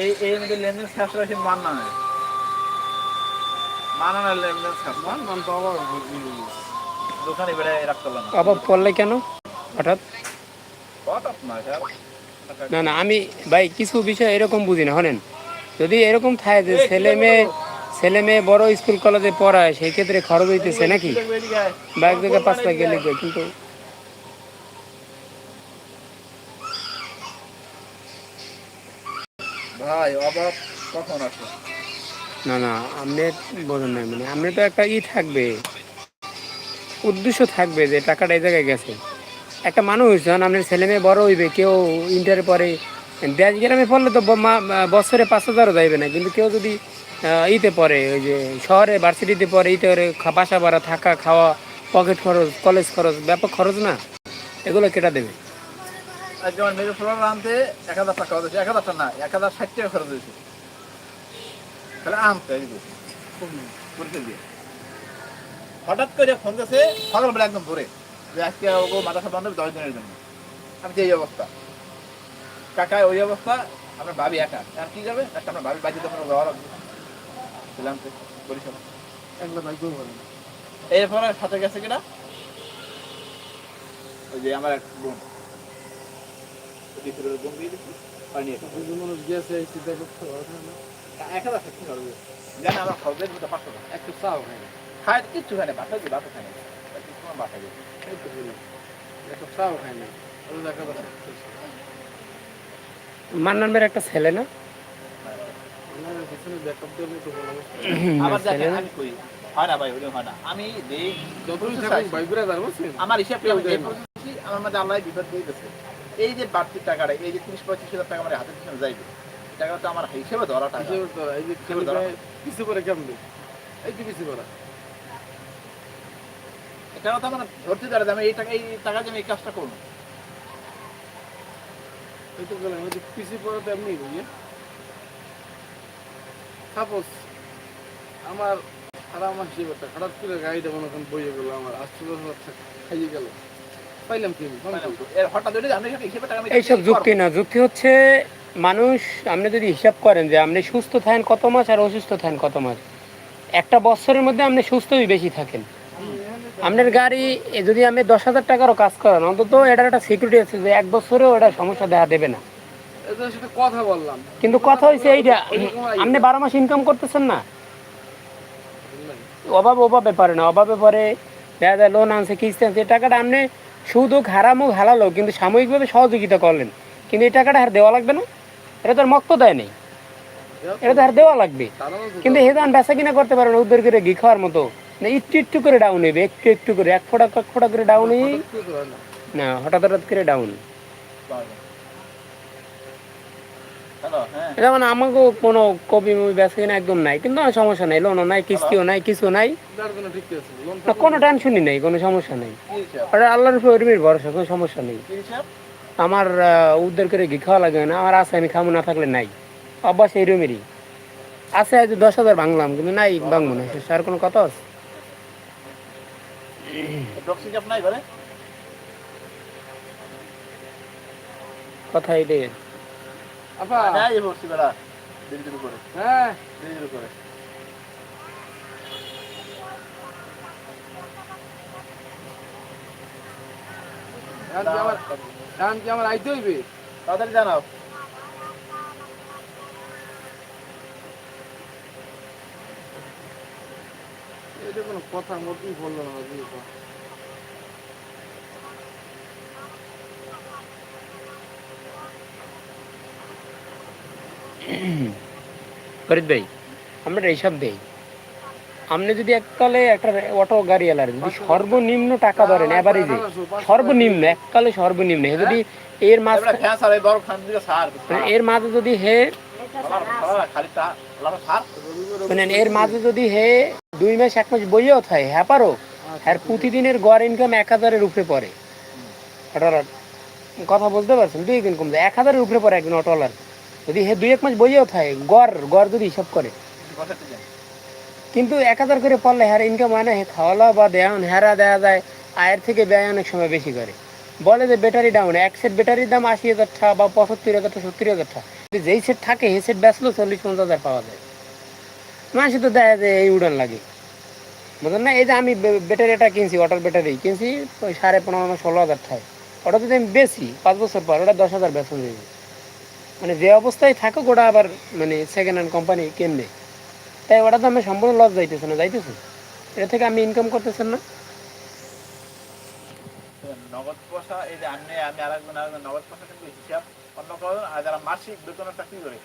এই এই মধ্যে লেনদেন শেষ রাখি মান না নেয়। মান না লেনদেন শেষ মান মান তো আবার দোকানে বেড়ে রাখতে পারলাম না। অভাব পড়লে কেন? হঠাৎ? হঠাৎ না স্যার। না না আমি ভাই কিছু বিষয় এরকম বুঝি না হলেন যদি এরকম থাকে যে ছেলে মেয়ে ছেলে মেয়ে বড় স্কুল কলেজে পড়ায় সেই ক্ষেত্রে খরচ হইতেছে নাকি? বা এক জায়গায় পাঁচ লাখ গেলে কিন্তু না না, আপনি বোঝেন না মানে আপনি তো একটা ই থাকবে, উদ্দেশ্য থাকবে যে টাকাটা এই জায়গায় গেছে। একটা মানুষ যখন আপনার ছেলে মেয়ে বড় হইবে, কেউ ইন্টারে পরে, দেশ গ্রামে পড়লে তো বছরে পাঁচ হাজারও যাইবে না, কিন্তু কেউ যদি ইতে পড়ে, ওই যে শহরে ভার্সিটিতে পড়ে, ইতে খা- বাসা ভাড়া, থাকা, খাওয়া পকেট খরচ কলেজ খরচ, ব্যাপক খরচ না, এগুলো কেটা দেবে। যেমন মেজো ফ্লোর আনতে এক হাজার টাকা খরচ হয়েছে এক হাজার টাকা না এক হাজার ষাট টাকা খরচ হয়েছে। তাহলে আনতে করতে দিয়ে। হঠাৎ করে ফোন দিয়েছে সকালবেলা একদম ভোরে যে আজকে মাদ্রাসা বন্ধ দশ দিনের জন্য। আমি যে এই অবস্থা। কাকা ওই অবস্থা আপনার ভাবি একা। আর কি যাবে? একটা আপনার ভাবি তোমার ব্যবহার হবে দিলাম তো বরিশাল। এরপরে সাথে গেছে কিনা? ওই যে আমার এক বোন। পারে না এক হাজার টাকা কি করবে জানি আমার খরচের মধ্যে পাঁচশো টাকা একটু চাও খাই। না খায় কিচ্ছু খায় না বাসা দিয়ে বাসা খাই মান্নান ভাইয়ের একটা ছেলে না? আমার পিছনে ব্যাকআপ দিয়ে একটু বলা আবার দেখেন আমি কই? হয় না ভাই ওটা হয় না। আমি দেই যতই থাকুক ভাই ঘুরে যাব বুঝছেন আমার হিসাব কেউ আমি যে দেয় না। পরিস্থিতি, আমার মাঝে আল্লাহ বিপদ দিয়ে গেছে এই যে বাড়তি টাকাটা এই যে তিরিশ পঁচিশ হাজার টাকা আমার হাতের পিছনে যাইবে টাকাটা তো আমার হিসেবে ধরা টাকা। এই যে পিছু করে কেমন? এই যে পিছু করা। এটা তো আমার ধরতে পারে যে আমি এই টাকা এই টাকা দিয়ে আমি এই কাজটা করব। এই তো গেলাম যে পিছু পড়া তো এমনি বুঝিয়ে সাপোজ আমার খারাপ আমার হিসেবে হঠাৎ করে গাড়িটা মনে করেন বইয়ে গেল আমার আশ্চর্য খাইয়ে গেল। এইসব যুক্তি না যুক্তি হচ্ছে মানুষ আপনি যদি হিসাব করেন যে আপনি সুস্থ থাকেন কত মাস আর অসুস্থ থাকেন কত মাস একটা বছরের মধ্যে আপনি সুস্থই বেশি থাকেন। আপনার গাড়ি যদি আপনি দশ হাজার টাকারও কাজ করেন অন্তত এটার একটা সিকিউরিটি আছে যে এক বছরেও এটা সমস্যা দেখা দেবে না। কথা বললাম। কিন্তু কথা হয়েছে এইটা আপনি বারো মাস ইনকাম করতেছেন না। অভাব অভাবে পারে না অভাবে পরে দেখা যায় লোন আনছে কিস্তি আনছে টাকাটা আপনি শুধু হারামুখ হারালো কিন্তু সাময়িকভাবে সহযোগিতা করলেন। কিন্তু এই টাকাটা আর দেওয়া লাগবে না। এটা তো আর মক্ত দেয় নেই। এটা তো আর দেওয়া লাগবে। কিন্তু কিন্তু হেদান বেচা কিনা করতে পারবে না, উদ্ধার করে ঘি খাওয়ার মতো। না, একটু একটু করে ডাউন হইবে একটু একটু করে, এক ফোটা এক ফোঁটা করে ডাউন। না, হঠাৎ হঠাৎ করে ডাউন হ্যাঁ। যেমন আমাকেও কোনো কপি মুভি বেচা কিনা একদম নাই। কিন্তু আমার সমস্যা নাই লোনও নাই কিস্তিও নাই কিছু নাই। যার জন্য ঠিক আছে? লোন না কোনো টেনশনই নেই কোনো সমস্যা নেই। ওটা আল্লাহর উপর ওরমির ভরসা কোনো সমস্যা নেই। আমার উদ্ধার করে ঘি খাওয়া লাগবে না? আমার আছে আমি খামো না থাকলে নাই। অভ্যাস এই রুমেরই। আছে আজ দশ হাজার ভাঙলাম কিন্তু নাই ভাঙবো না। আর কোনো কথা আছে? কথা এটাই আপা। হ্যাঁ এই বেড়া। হ্যাঁ। কি আমার এখন কি আমার আইতে হইবে? তাড়াতাড়ি জানাও। এটা কোনো কথা মতই বলল না ফরিদ ভাই আমরা এইসব দেই। আপনি যদি এককালে একটা অটো গাড়ি এলার যদি সর্বনিম্ন টাকা ধরেন এভারেজে সর্বনিম্ন এককালে সর্বনিম্ন হে যদি এর মাঝ এবারে এর মাঝে যদি হে মানে এর মাঝে যদি হে দুই মাস এক মাস বইয়েও থাকে হ্যাঁ পারো? আর প্রতিদিনের গড় ইনকাম এক হাজারের উপরে পড়ে। কথা বুঝতে পারছেন? দুই দিন কমছে। এক হাজারের উপরে পড়ে একজন অটোলার যদি হে দুই এক মাস বইয়েও থাকে গড় গড় যদি হিসাব করে। কিন্তু এক হাজার করে পড়লে হ্যার ইনকাম হয় না হে খাওয়ালা বা দেয়া হেরা দেয়া যায় আয়ের থেকে ব্যয় অনেক সময় বেশি করে। বলে যে ব্যাটারি ডাউন এক সেট ব্যাটারির দাম আশি হাজার টাকা বা পঁচাত্তর হাজার টাকা সত্তর হাজার টাকা যেই সেট থাকে সেই সেট বেচলেও চল্লিশ পঞ্চাশ হাজার পাওয়া যায়। মানুষ তো দেখা যায় এই উড়ান লাগে। বুঝলেন না? এই যে আমি ব্যাটারিটা কিনছি অটোর ব্যাটারি কিনছি ওই সাড়ে পনেরো ষোলো হাজার টাকায় ওটা যদি আমি বেশি পাঁচ বছর পর ওটা দশ হাজার বেতন দেবে মানে যে অবস্থায় থাকুক ওটা আবার মানে সেকেন্ড হ্যান্ড কোম্পানি কিনবে তাই ওটা তো আমি সম্পূর্ণ লস যাইতেছে না যাইতেছে? এটা থেকে আমি ইনকাম করতেছেন না? নগদ পয়সা এই যে আমি আমি আরেকজন আরেকজন নগদ পয়সা কিন্তু হিসাব অন্য কারণ আর যারা মাসিক বেতনের চাকরি করে?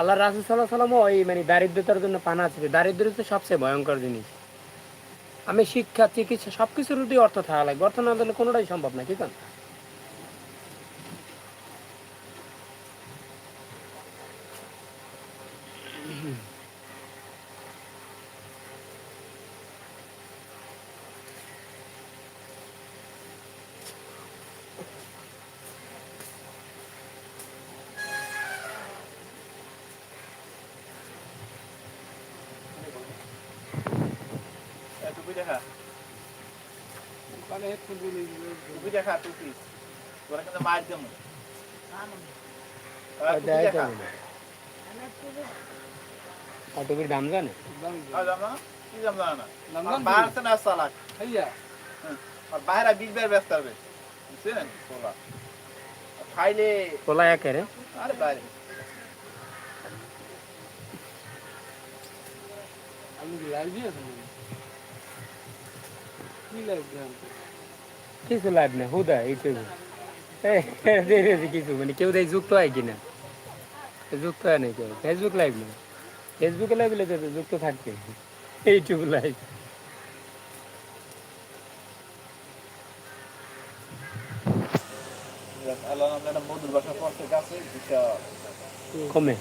আল্লাহ রাসুল সাল্লাহ সাল্লাম ওই মানে দারিদ্রতার জন্য পানা আছে দারিদ্র হচ্ছে সবচেয়ে ভয়ঙ্কর জিনিস। আমি শিক্ষা চিকিৎসা সব কিছুর অর্থ থাকা লাগবে। অর্থ না দিলে কোনোটাই সম্ভব না ঠিক আছে দেখা মানে হেডফোন দিয়ে টুপি দেখা টুপি তোরা কিন্তু মার দেবো আর টুপি দেয় দেখা কেমন? আর টুপির দাম জানে আর জানো না? কি জানো জানো না নাম আর জানো? বাইরে আছে না চালাক ভাইয়া আর বাইরে বিশ বার ব্যস্ত হবে বুঝছেন তোলা আর খাইলে তোলা একে রে আরে বাইরে আপনি কি লাইভ দিয়েছেন নাকি? কি লাইভ দেন কিছু লাভ না হুদা ইউটিউবে কিছু মানে কেউ যুক্ত হয় কিনা? যুক্ত হয় না কেউ। ফেসবুক লাইভ না ফেসবুকে লাইভ তো যুক্ত থাকবে। ইউটিউব লাইভ কমে।